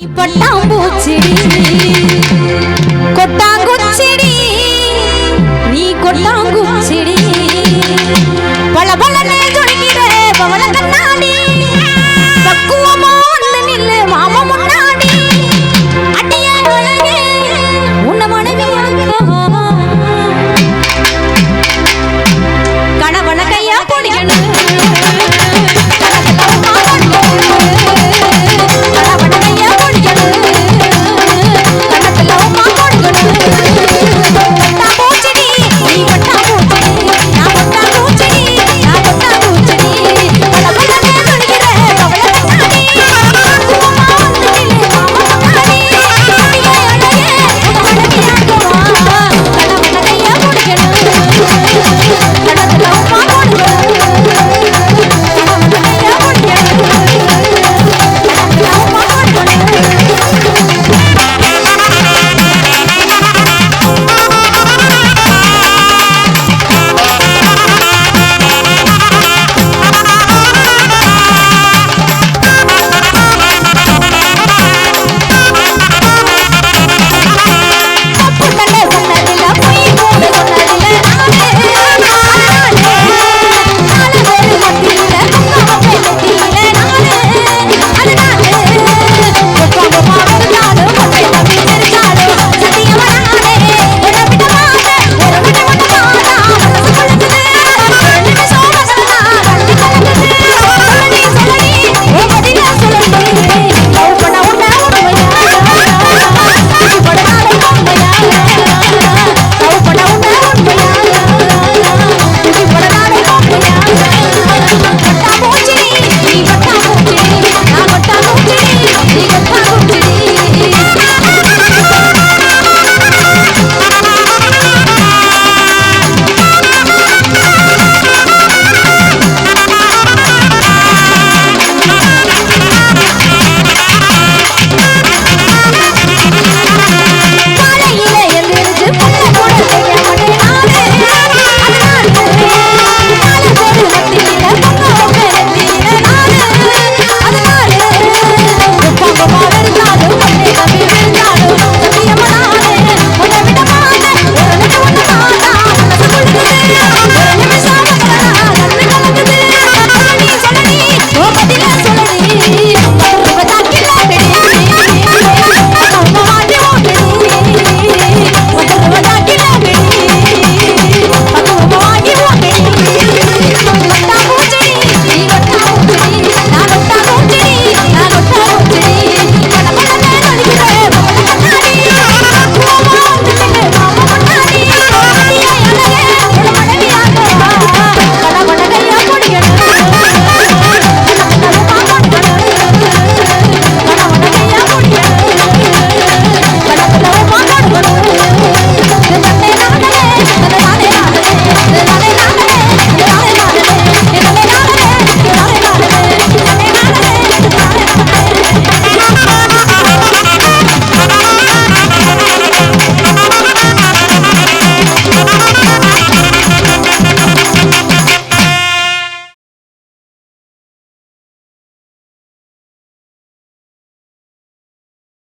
பட்டாம்பூச்சிடி கொட்டாங்குச்சிடி நீ கொட்டாங்குச்சி